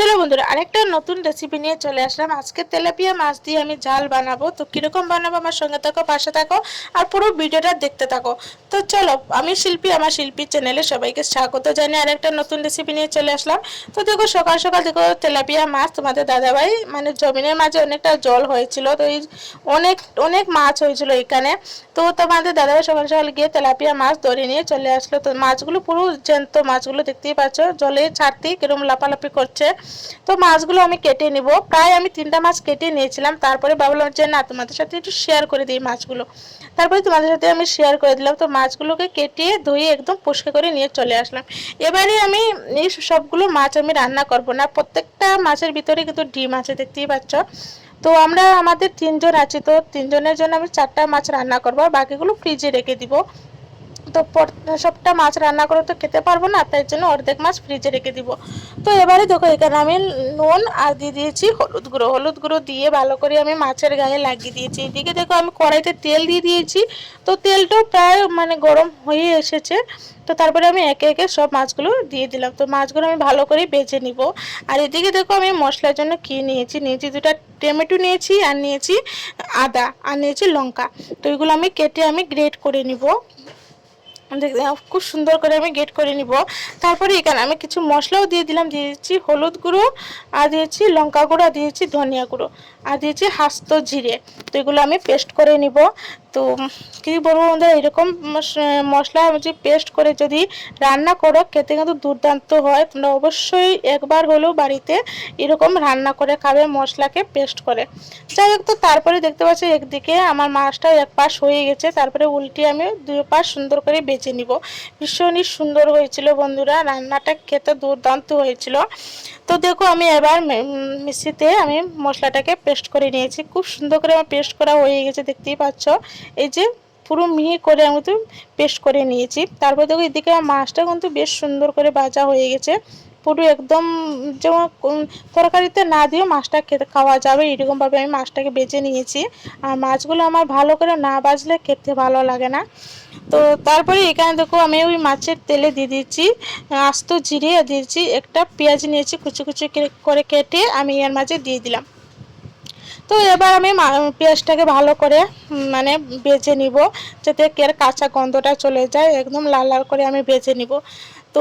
চলো বন্ধুরা, আরেকটা নতুন রেসিপি নিয়ে চলে আসলাম। আজকে তেলাপিয়া মাছ দিয়ে আমি ঝাল বানাবো। তো কীরকম বানাবো আমার সঙ্গে থাকো, পাশে থাকো, আর পুরো ভিডিওটা দেখতে থাকো। তো চলো, আমি শিল্পী, আমার শিল্পী চ্যানেলে সবাইকে স্বাগত জানিয়ে আরেকটা নতুন রেসিপি নিয়ে চলে আসলাম। তো দেখো, সকাল সকাল দেখো তেলাপিয়া মাছ, তোমাদের দাদাভাই মানে জমিনের মাঝে অনেকটা জল হয়েছিল। তো এই অনেক অনেক মাছ হয়েছিল এখানে। তো তোমাদের দাদাভাই সকাল সকাল গিয়ে তেলাপিয়া মাছ ধরে নিয়ে চলে আসলো। তো মাছগুলো পুরো জ্যান্ত মাছগুলো দেখতেই পাচ্ছ। জলে ছাড়তেই কিরম লাপালাপি করছে। তো মাছগুলো আমি কেটে নিব। প্রায় আমি তিনটা মাছ কেটে নিয়েছিলাম। তারপরে ভাবলাম যে না, তোমাদের সাথে একটু শেয়ার করে দিই মাছগুলো। তারপরে তোমাদের সাথে আমি শেয়ার করে দিলাম। তো মাছগুলোকে কেটে ধুয়ে একদম পরিষ্কার করে নিয়ে চলে আসলাম। এবারে আমি এই সবগুলো মাছ আমি রান্না করব না। প্রত্যেকটা মাছের ভিতরে কিন্তু ডিম আছে, দেখতেই পাচ্ছ। তো আমরা আমাদের তিনজন আছি। তো তিনজনের জন্য আমি চারটা মাছ রান্না করব। আর বাকিগুলো ফ্রিজে রেখে দিব। তো সবটা মাছ রান্না করে তো খেতে পারব না, তাই জন্য অর্ধেক মাছ ফ্রিজে রেখে দিব। তো এবারে দেখো, এখানে আমি নুন আর দিয়ে দিয়েছি হলুদ গুঁড়ো। হলুদ গুঁড়ো দিয়ে ভালো করে আমি মাছের গায়ে লাগিয়ে দিয়েছি। এদিকে দেখো, আমি কড়াইতে তেল দিয়ে দিয়েছি। তো তেলটাও প্রায় মানে গরম হয়ে এসেছে। তো তারপরে আমি একে একে সব মাছগুলো দিয়ে দিলাম। তো মাছগুলো আমি ভালো করে বেছে নিব। আর এদিকে দেখো, আমি মশলার জন্য কী নিয়েছি? নিয়েছি দুটা টমেটো নিয়েছি আর নিয়েছি আদা আর নিয়েছি লঙ্কা। তো এগুলো আমি কেটে আমি গ্রেট করে নিব। খুব সুন্দর করে আমি গেট করে নিব। তারপরে এখানে আমি কিছু মশলাও দিয়ে দিলাম দিয়েছি হলুদ গুঁড়ো, আর দিয়েছি লঙ্কা গুঁড়ো, আর দিয়েছি ধনিয়া গুঁড়ো, আর দিয়েছি হাস্ত জিরে। তো এগুলো আমি পেস্ট করে নিব। তো কী বলব বন্ধুরা, এরকম মশলা যে পেস্ট করে যদি রান্না করো খেতে কিন্তু দুর্দান্ত হয়। তোমরা অবশ্যই একবার হলেও বাড়িতে এরকম রান্না করে খাবে, মশলাকে পেস্ট করে। যাই হোক, তো তারপরে দেখতে পাচ্ছি একদিকে আমার মাছটা এক পাশ হয়ে গেছে, তারপরে উল্টে আমি দুই পাশ সুন্দর করে বেছে নিব। ভীষণই সুন্দর হয়েছিল বন্ধুরা, রান্নাটা খেতে দুর্দান্ত হয়েছিল। তো দেখো আমি এবার মিক্সিতে আমি মশলাটাকে পেস্ট করে নিয়েছি। খুব সুন্দর করে আমার পেস্ট করা হয়ে গেছে, দেখতেই পাচ্ছ। এই যে পুরো মিহি করে আমি তো পেস্ট করে নিয়েছি। তারপর দেখো এদিকে মাছটা কিন্তু বেশ সুন্দর করে ভাজা হয়ে গেছে। পুরো একদম যেমন তরকারিতে না দিয়েও মাছটা খেতে খাওয়া যাবে, এরকমভাবে আমি মাছটাকে বেজে নিয়েছি। আর মাছগুলো আমার ভালো করে না বাজলে খেতে ভালো লাগে না। তো তারপরে এখানে দেখো আমি ওই মাছের তেলে দিয়ে দিচ্ছি আস্ত জিরে দিয়েছি, একটা পেঁয়াজ নিয়েছি, কুচি কুচি করে কেটে আমি এর মাঝে দিয়ে দিলাম। তো এবার আমি পেঁয়াজটাকে ভালো করে মানে বেজে নিব যাতে কের কাঁচা গন্ধটা চলে যায়। একদম লাল লাল করে আমি বেজে নিব। তো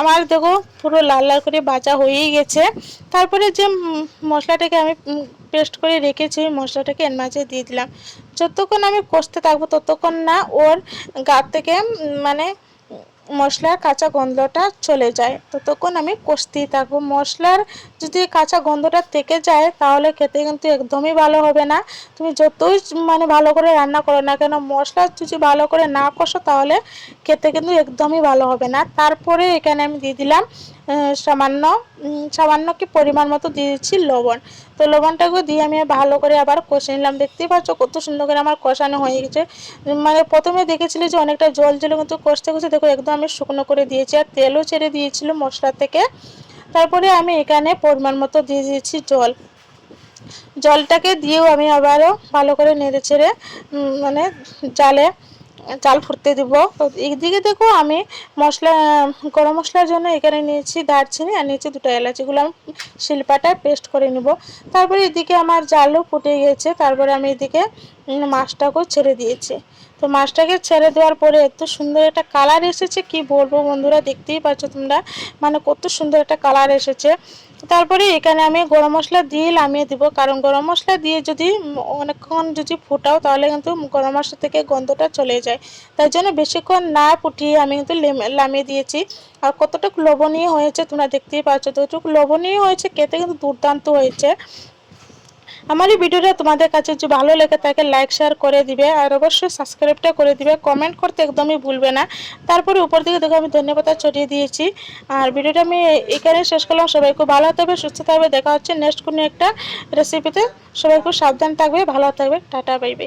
আমার দেখো পুরো লাল লাল করে বাজা হয়েই গেছে। তারপরে যে মশলাটাকে আমি পেস্ট করে রেখেছি, মশলাটাকে এর মাঝে দিয়ে দিলাম। যতক্ষণ আমি কষতে থাকব ততক্ষণ না ওর গা থেকে মানে মশলার কাঁচা গন্ধটা চলে যায়। ততক্ষণ আমি কষতেই থাকব। মশলার যদি কাঁচা গন্ধটা থেকে যায়, তাহলে খেতে কিন্তু একদমই ভালো হবে না। তুমি যতই মানে ভালো করে রান্না করো না কেন, মশলা যদি ভালো করে না কষো, তাহলে খেতে কিন্তু একদমই ভালো হবে না। তারপরে এখানে আমি দিয়ে দিলাম সামান্য সামান্য কি পরিমাণ মতো দিয়ে দিচ্ছি লবণ। তো লবণটাকে দিয়ে আমি ভালো করে আবার কষে নিলাম। দেখতেই পাচ্ছ কত সুন্দর করে আমার কষানো হয়ে গেছে। মানে প্রথমে দেখেছিলে যে অনেকটা জল ছিল, কিন্তু কষতে কষতে দেখো একদম আমি শুকনো করে দিয়েছি আর তেলও ছেড়ে দিয়েছিল মশলা থেকে। তারপরে আমি এখানে পরিমাণ মতো দিয়ে দিয়েছি জল। জলটাকে দিয়েও আমি আবারও ভালো করে নেড়ে ছেড়ে মানে জালে চাল ফুটতে দিব। তো এইদিকে দেখো আমি মশলা, গরম মশলার জন্য এখানে নিয়েছি দারচিনি আর নিয়েছি দুটো এলাচিগুলো আমি শিল্পাটা পেস্ট করে নিব। তারপরে এদিকে আমার জালও ফুটে গেছে, তারপরে আমি এদিকে মাছটাকেও ছেড়ে দিয়েছি। তো মাছটাকে ছেড়ে দেওয়ার পরে এত সুন্দর একটা কালার এসেছে, কি বলব বন্ধুরা, দেখতেই পাচ্ছ তোমরা। মানে কত সুন্দর একটা কালার এসেছে। তারপরে এখানে আমি গরম মশলা দিয়ে নামিয়ে দিব। কারণ গরম মশলা দিয়ে যদি অনেকক্ষণ যদি ফোটাও, তাহলে কিন্তু গরম মশলা থেকে গন্ধটা চলে যায়। তাই জন্য বেশিক্ষণ না ফুটিয়ে আমি কিন্তু নামিয়ে দিয়েছি। আর কতটুকু লবণীয় হয়েছে তোমরা দেখতেই পাচ্ছ। ততটুকু লবণীয় হয়েছে, খেতে কিন্তু দুর্দান্ত হয়েছে। আমার এই ভিডিওটা তোমাদের কাছে যদি ভালো লেগে থাকে লাইক শেয়ার করে দিবে। আর অবশ্যই সাবস্ক্রাইবটা করে দিবে। কমেন্ট করতে একদমই ভুলবে না। তারপরে উপর দিকে দেখো আমি ধন্যবাদ ছড়িয়ে দিয়েছি। আর ভিডিওটা আমি এখানে শেষ করলাম। সবাই খুব ভালো থাকবে, সুস্থ থাকবে। দেখা হচ্ছে নেক্সট কোনো একটা রেসিপিতে সবাই খুব সাবধান থাকবে, ভালো থাকবে। টাটা বাইবে